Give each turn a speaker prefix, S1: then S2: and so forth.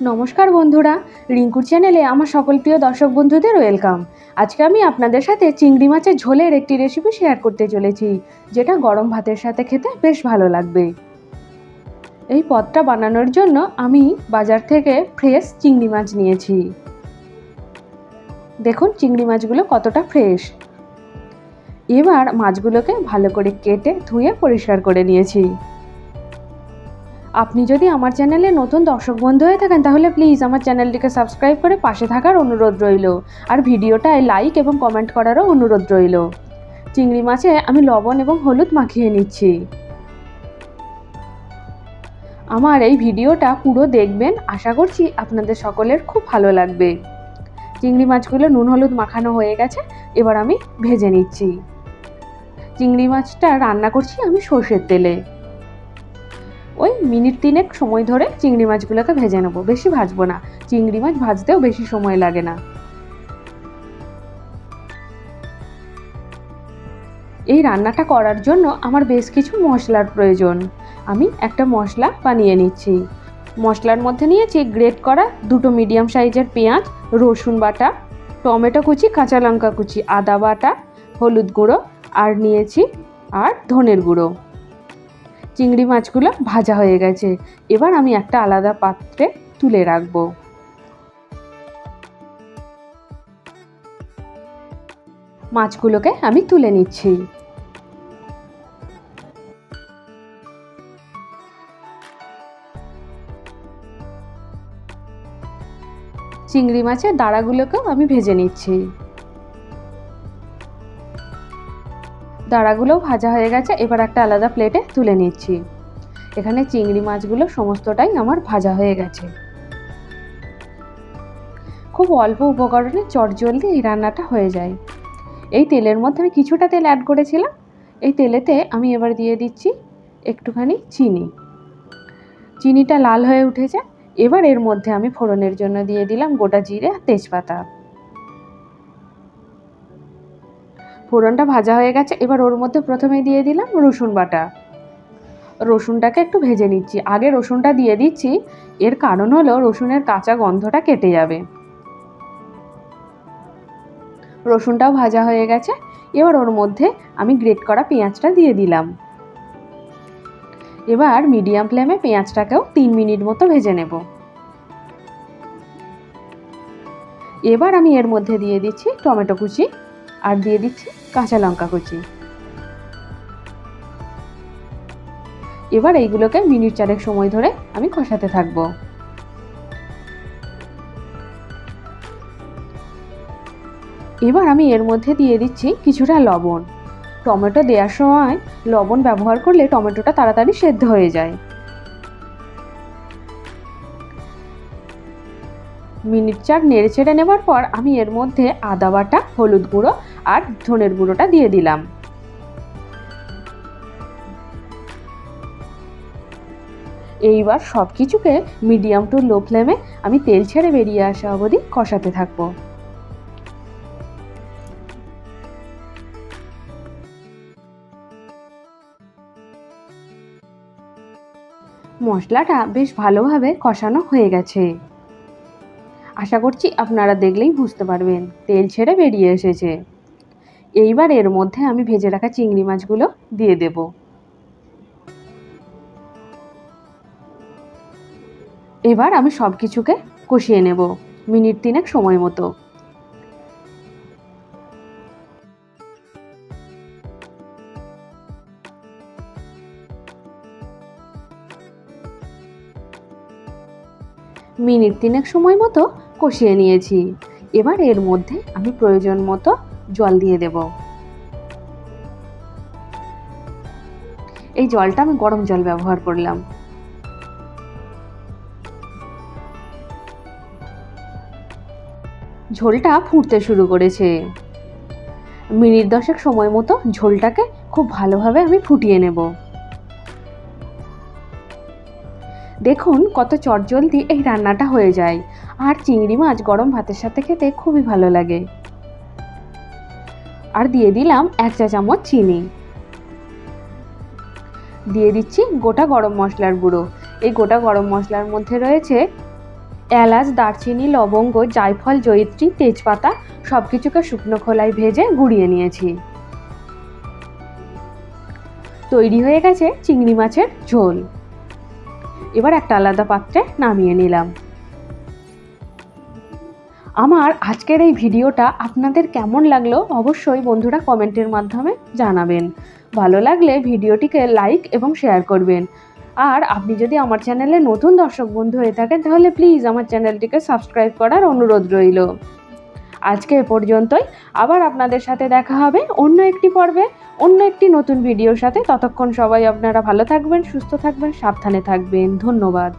S1: নমস্কার বন্ধুরা, রিঙ্কুর চ্যানেলে আমার সকল প্রিয় দর্শক বন্ধুদের ওয়েলকাম। আজকে আমি আপনাদের সাথে চিংড়ি মাছের ঝোলের একটি রেসিপি শেয়ার করতে চলেছি, যেটা গরম ভাতের সাথে খেতে বেশ ভালো লাগবে। এই পদটা বানানোর জন্য আমি বাজার থেকে ফ্রেশ চিংড়ি মাছ নিয়েছি। দেখুন চিংড়ি মাছগুলো কতটা ফ্রেশ এবার মাছগুলোকে ভালো করে কেটে ধুয়ে পরিষ্কার করে নিয়েছি। আপনি যদি আমার চ্যানেলে নতুন দর্শক বন্ধু হয়ে থাকেন, তাহলে প্লিজ আমার চ্যানেলটিকে সাবস্ক্রাইব করে পাশে থাকার অনুরোধ রইল। আর ভিডিওটায় লাইক এবং কমেন্ট করারও অনুরোধ রইল। চিংড়ি মাছে আমি লবণ এবং হলুদ মাখিয়ে নিচ্ছি। আমার এই ভিডিওটা পুরো দেখবেন, আশা করছি আপনাদের সকলের খুব ভালো লাগবে। চিংড়ি মাছগুলো নুন হলুদ মাখানো হয়ে গেছে, এবার আমি ভেজে নিচ্ছি। চিংড়ি মাছটা রান্না করছি আমি সর্ষের তেলে। ওই মিনিট তিনেক সময় ধরে চিংড়ি মাছগুলোকে ভেজে নেব। বেশি ভাজবো না। চিংড়ি মাছ ভাজতেও বেশি সময় লাগে না। এই রান্নাটা করার জন্য আমার বেশ কিছু মশলার প্রয়োজন। আমি একটা মশলা বানিয়ে নিচ্ছি। মশলার মধ্যে নিয়েছি গ্রেট করা দুটো মিডিয়াম সাইজের পেঁয়াজ, রসুন বাটা, টমেটো কুচি, কাঁচা লঙ্কা কুচি, আদা বাটা, হলুদ গুঁড়ো, আর নিয়েছি আর ধনের গুঁড়ো। চিংড়ি মাছগুলো ভাজা হয়ে গেছে। এবার আমি একটা আলাদা পাত্রে তুলে রাখব। মাছগুলোকে আমি তুলে নিচ্ছি। চিংড়ি মাছের দাঁড়াগুলোকেও আমি ভেজে নিচ্ছি। দাঁড়াগুলোও ভাজা হয়ে গেছে, এবার একটা আলাদা প্লেটে তুলে নিচ্ছি। এখানে চিংড়ি মাছগুলো সমস্তটাই আমার ভাজা হয়ে গেছে। খুব অল্প উপকরণে চটজলদি এই রান্নাটা হয়ে যায়। এই তেলের মধ্যে আমি কিছুটা তেল অ্যাড করেছিলাম। এই তেলেতে আমি এবার দিয়ে দিচ্ছি একটুখানি চিনি। চিনিটা লাল হয়ে উঠেছে। এবার এর মধ্যে আমি ফোড়নের জন্য দিয়ে দিলাম গোটা জিরে তেজপাতা। ফোড়নটা ভাজা হয়ে গেছে। এবার ওর মধ্যে প্রথমে দিয়ে দিলাম রসুন বাটা। রসুনটাকে একটু ভেজে নিচ্ছি। আগে রসুনটা দিয়ে দিচ্ছি। এর কারণ হলো রসুনের কাঁচা গন্ধটা কেটে যাবে। রসুনটাও ভাজা হয়ে গেছে। এবার ওর মধ্যে আমি গ্রেট করা পেঁয়াজটা দিয়ে দিলাম। এবার মিডিয়াম ফ্লেমে পেঁয়াজটাকেও তিন মিনিট মতো ভেজে নেব। এবার আমি এর মধ্যে দিয়ে দিচ্ছি টমেটো কুচি। আর দিয়ে দিচ্ছি কাঁচা লঙ্কা কুচি। এবার এইগুলোকে মিনিট চারেক সময় ধরে আমি কষাতে থাকব। এবার আমি এর মধ্যে দিয়ে দিচ্ছি কিছুটা লবণ। টমেটো দেওয়ার সময় লবণ ব্যবহার করলে টমেটোটা তাড়াতাড়ি সেদ্ধ হয়ে যায়। মিনিট চার নেড়ে ছেড়ে নেবার পর আমি এর মধ্যে আদা বাটা, হলুদ গুঁড়ো আর ধনের গুঁড়োটা দিয়ে দিলাম। এইবার সব কিছুকে মিডিয়াম টু লো ফ্লেমে আমি তেল ছেড়ে বেরিয়ে আসা অবধি কষাতে থাকব। মশলাটা বেশ ভালোভাবে কষানো হয়ে গেছে। আশা করছি আপনারা দেখলেই বুঝতে পারবেন, তেল ছেড়ে বেরিয়ে এসেছে। এইবার এর মধ্যে আমি ভেজে রাখা চিংড়ি মাছগুলো দিয়ে দেব। এবার আমি সব কিছুকে কষিয়ে নেব মিনিট তিনেক সময় মতো। মিনিট তিনেক সময় মতো কষিয়ে নিয়েছি। এবার এর মধ্যে আমি প্রয়োজন মতো জল দিয়ে দেব। এই জলটা আমি গরম জল ব্যবহার করলাম। ঝোলটা ফুটতে শুরু করেছে। মিনিট দশেক সময় মতো ঝোলটাকে খুব ভালোভাবে আমি ফুটিয়ে নেব। দেখুন কত চটজলদি এই রান্নাটা হয়ে যায়। আর চিংড়ি মাছ গরম ভাতের সাথে খেতে খুবই ভালো লাগে। আর দিয়ে দিলাম এক চা চামচ চিনি। দিয়ে দিচ্ছি গোটা গরম মশলার গুঁড়ো। এই গোটা গরম মশলার মধ্যে রয়েছে এলাচ, দারচিনি, লবঙ্গ, জায়ফল, জয়িত্রী, তেজপাতা সব কিছুকে শুকনো খোলায় ভেজে গুঁড়িয়ে নিয়েছি। তৈরি হয়ে গেছে চিংড়ি মাছের ঝোল। এবার একটা আলাদা পাত্রে নামিয়ে নিলাম। আমার আজকের এই ভিডিওটা আপনাদের কেমন লাগল অবশ্যই বন্ধুরা কমেন্টের মাধ্যমে জানাবেন। ভালো লাগলে ভিডিওটিকে লাইক এবং শেয়ার করবেন। আর আপনি যদি আমার চ্যানেলে নতুন দর্শক বন্ধু হয়ে থাকেন, তাহলে প্লিজ আমার চ্যানেলটিকে সাবস্ক্রাইব করার অনুরোধ রইল। আজকে এ পর্যন্তই। আবার আপনাদের সাথে দেখা হবে অন্য একটি পর্বে, অন্য একটি নতুন ভিডিওর সাথে। ততক্ষণ সবাই আপনারা ভালো থাকবেন, সুস্থ থাকবেন, সাবধানে থাকবেন। ধন্যবাদ।